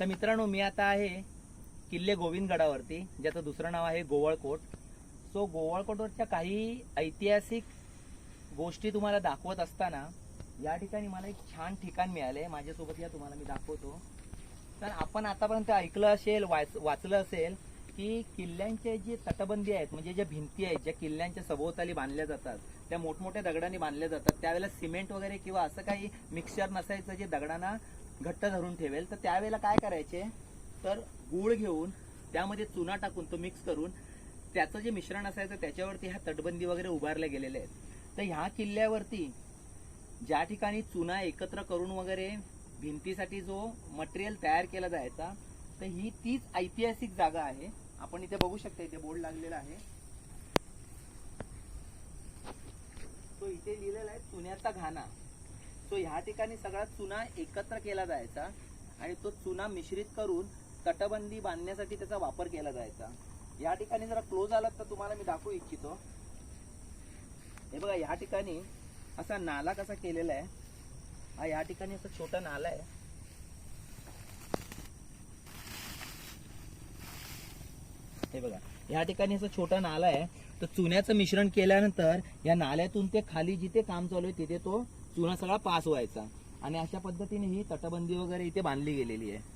तर मित्रांनो मी आता आहे किल्ले गोविंदगडावरती ज्याचं दुसरं नाव आहे गोवळकोट. सो गोवळकोटवरच्या काही ऐतिहासिक गोष्टी तुम्हाला दाखवत असताना या ठिकाणी मला एक छान ठिकाण मिळाले माझ्यासोबत या तुम्हाला मी दाखवतो. तर आपण आतापर्यंत ऐकलं असेल वाच वाचलं असेल की किल्ल्यांचे जे तटबंदी आहेत म्हणजे ज्या भिंती आहेत ज्या किल्ल्यांच्या सभोवताली बांधल्या जातात त्या मोठमोठ्या दगडांनी बांधल्या जातात त्यावेळेला सिमेंट वगैरे किंवा असं काही मिक्सचर नसायचं जे दगडांना घट्ट धरून ठेवेल. तर त्यावेळेला काय करायचे? तर गूळ घेऊन त्यामध्ये चुना टाकून तो मिक्स करून त्याचं जे मिश्रण असायचं त्याच्यावरती ह्या तटबंदी वगैरे उभारल्या गेलेल्या आहेत. तर ह्या किल्ल्यावरती ज्या ठिकाणी चुना एकत्र करून वगैरे भिंतीसाठी जो मटेरियल तयार केला जायचा तर ही तीच ऐतिहासिक जागा आहे. आपण इथे बघू शकता इथे बोर्ड लागलेला आहे. तो इथे लिहिलेला आहे चुन्याचा घाणा. सो ह्या ठिकाणी सगळा चुना एकत्र केला जायचा आणि तो चुना मिश्रित करून तटबंदी बांधण्यासाठी त्याचा वापर केला जायचा. या ठिकाणी जरा क्लोज आलात तर तुम्हाला मी दाखवू इच्छितो. हे बघा या ठिकाणी असा नाला कसा केलेला आहे. हा या ठिकाणी असा छोटा नाला आहे. हे बघा. या ठिकाणी असं छोटा नाला आहे. तर चुन्याचं मिश्रण केल्यानंतर या नाल्यातून ते खाली जिथे काम चालू आहे तिथे तो चुना सगळा पास व्हायचा. आणि अशा पद्धतीने ही तटबंदी वगैरे इथे बांधली गेलेली आहे.